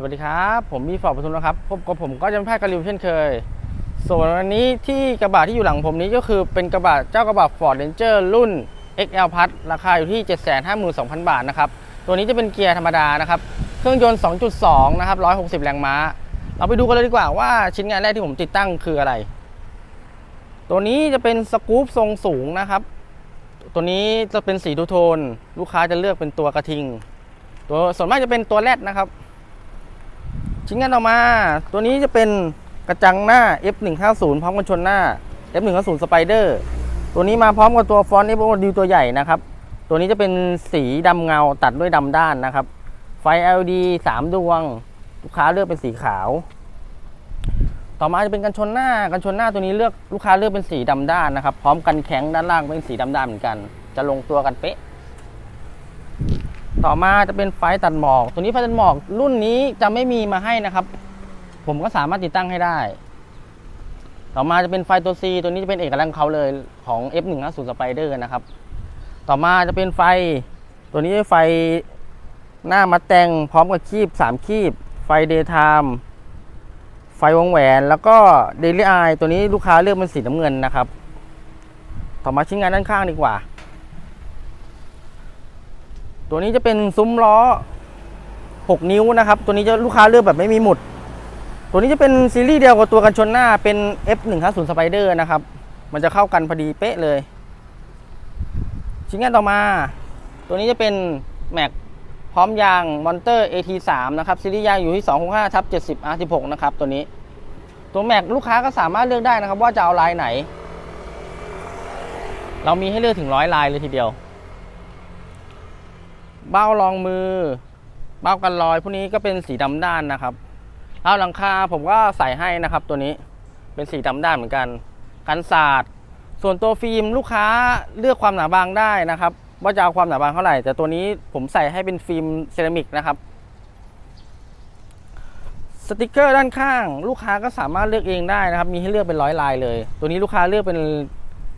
สวัสดีครับ ผมมีฟอร์ดปทุมนะครับพบกับผมก็จะเป็นแพทย์กริวเช่นเคย ส่วนวันนี้ที่กระบะที่อยู่หลังผมนี้ก็คือเป็นกระบะเจ้ากระบะ Ford Ranger รุ่น XL Plus ราคาอยู่ที่ 752,000 บาทนะครับ ตัวนี้จะเป็นเกียร์ธรรมดานะครับ เครื่องยนต์ 2.2 นะครับ 160 แรงม้า เราไปดูกันเลยดีกว่าว่าชิ้นงานแรกที่ผมติดตั้งคืออะไร ตัวนี้จะเป็นสกู๊ปทรงสูงนะครับ ตัวนี้จะเป็นสีทูโทน ลูกค้าจะเลือกเป็นตัวกระทิง ตัวส่วนมากจะเป็นตัวแรดนะครับ ชิ้นงานต่อมา ตัวนี้จะเป็นกระจังหน้า F150 พร้อมกันชนหน้า F150 Spider ตัวนี้มาพร้อมกับตัวฟอนต์ FOD ตัวใหญ่นะครับ ตัวนี้จะเป็นสีดำเงาตัดด้วยดำด้านนะครับ ไฟ LED 3 ดวง ลูกค้าเลือกเป็นสีขาว ต่อมาจะเป็นกันชนหน้า กันชนหน้าตัวนี้เลือกลูกค้าเลือกเป็นสีดำด้านนะครับ พร้อมกันแข็งด้านล่างเป็นสีดำด้านเหมือนกัน จะลงตัวกันเป๊ะ ต่อมาจะเป็นไฟตัดหมอก ตัวนี้ไฟตัดหมอกรุ่นนี้จะไม่มีมาให้นะครับ ผมก็สามารถติดตั้งให้ได้ ต่อมาจะเป็นไฟตัว C ตัวนี้จะเป็นเอกลักษณ์เขาเลยของ F150 Spider นะครับ ต่อมาจะเป็นไฟ ตัวนี้ไฟหน้ามัดแต่งพร้อมกับคีบ 3 คีบ ไฟ Daytime ไฟวงแหวน แล้วก็ Daily Eye ตัวนี้ลูกค้าเลือกเป็นสีน้ำเงินนะครับ ต่อมาชิ้นงานด้านข้างดีกว่า ตัวนี้จะเป็นซุ้มล้อ 6 นิ้วนะครับ ตัวนี้จะลูกค้าเลือกแบบไม่มีหมุด ตัวนี้จะเป็นซีรีส์เดียวกับตัวกันชนหน้าเป็น F150 Spider นะครับ มันจะเข้ากันพอดีเป๊ะเลย ชิ้นงานต่อมา ตัวนี้จะเป็นแม็กพร้อมยางมอนเตอร์ AT3 นะครับซีรีส์ยางอยู่ที่ 265ทับ70 R16 นะครับตัวนี้ ตัวแม็กลูกค้าก็สามารถเลือกได้นะครับ ว่าจะเอาลายไหน เรามีให้เลือกถึงร้อยลายเลยทีเดียว เบ้ารองมือ เบ้ากันรอยพวกนี้ก็เป็นสีดำด้านนะครับเอาหลังคาผมก็ใส่ให้นะครับ ตัวนี้เป็นสีดำด้านเหมือนกันกันสาดส่วนตัวฟิล์มลูกค้าเลือกความหนาบางได้นะครับ ว่าจะเอาความหนาบางเท่าไหร่ แต่ตัวนี้ผมใส่ให้เป็นฟิล์มเซรามิกนะครับสติกเกอร์ด้านข้างลูกค้าก็สามารถเลือกเองได้นะครับ มีให้เลือกเป็นร้อยลายเลย ตัวนี้ลูกค้าเลือกเป็น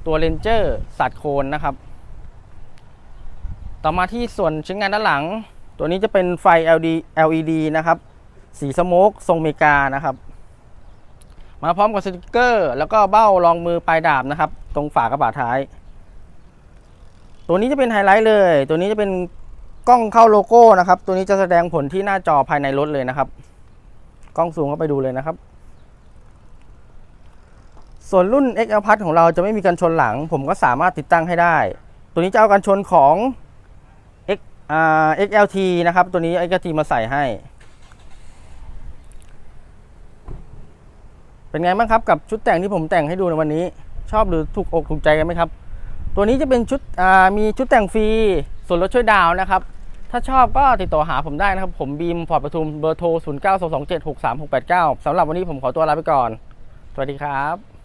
ตัวเลนเจอร์สัดโคนนะครับ ต่อมาที่ส่วนชิ้นงานด้านหลัง ตัวนี้จะเป็นไฟ LED LED นะครับ สีสโมกทรงเมกานะครับ มาพร้อมกับสติกเกอร์ แล้วก็เบ้ารองมือปลายดาบนะครับ ตรงฝากระบะท้าย ตัวนี้จะเป็นไฮไลท์เลย ตัวนี้จะเป็นกล้องเข้าโลโก้นะครับ ตัวนี้จะแสดงผลที่หน้าจอภายในรถเลยนะครับ กล้องซูมเข้าไปดูเลยนะครับ ส่วนรุ่น XL Plus ของเราจะไม่มีกันชนหลัง ผมก็สามารถติดตั้งให้ได้ ตัวนี้จะเอากันชนของ อ่า XLT นะครับ ตัวนี้ XLT มาใส่ให้ เป็นไงบ้างครับกับชุดแต่งที่ผมแต่งให้ดูในวันนี้ ชอบหรือถูกอกถูกใจกันไหมครับ ตัวนี้จะเป็นชุดมีชุดแต่งฟรีส่วนลดช่วยดาวนะครับ ถ้าชอบก็ติดต่อหาผมได้นะครับ ผมบีมพอร์ตประทุมเบอร์โทร 0 9 2 2 7 6 3 6 8 9สำหรับวันนี้ผมขอตัวลาไปก่อน สวัสดีครับ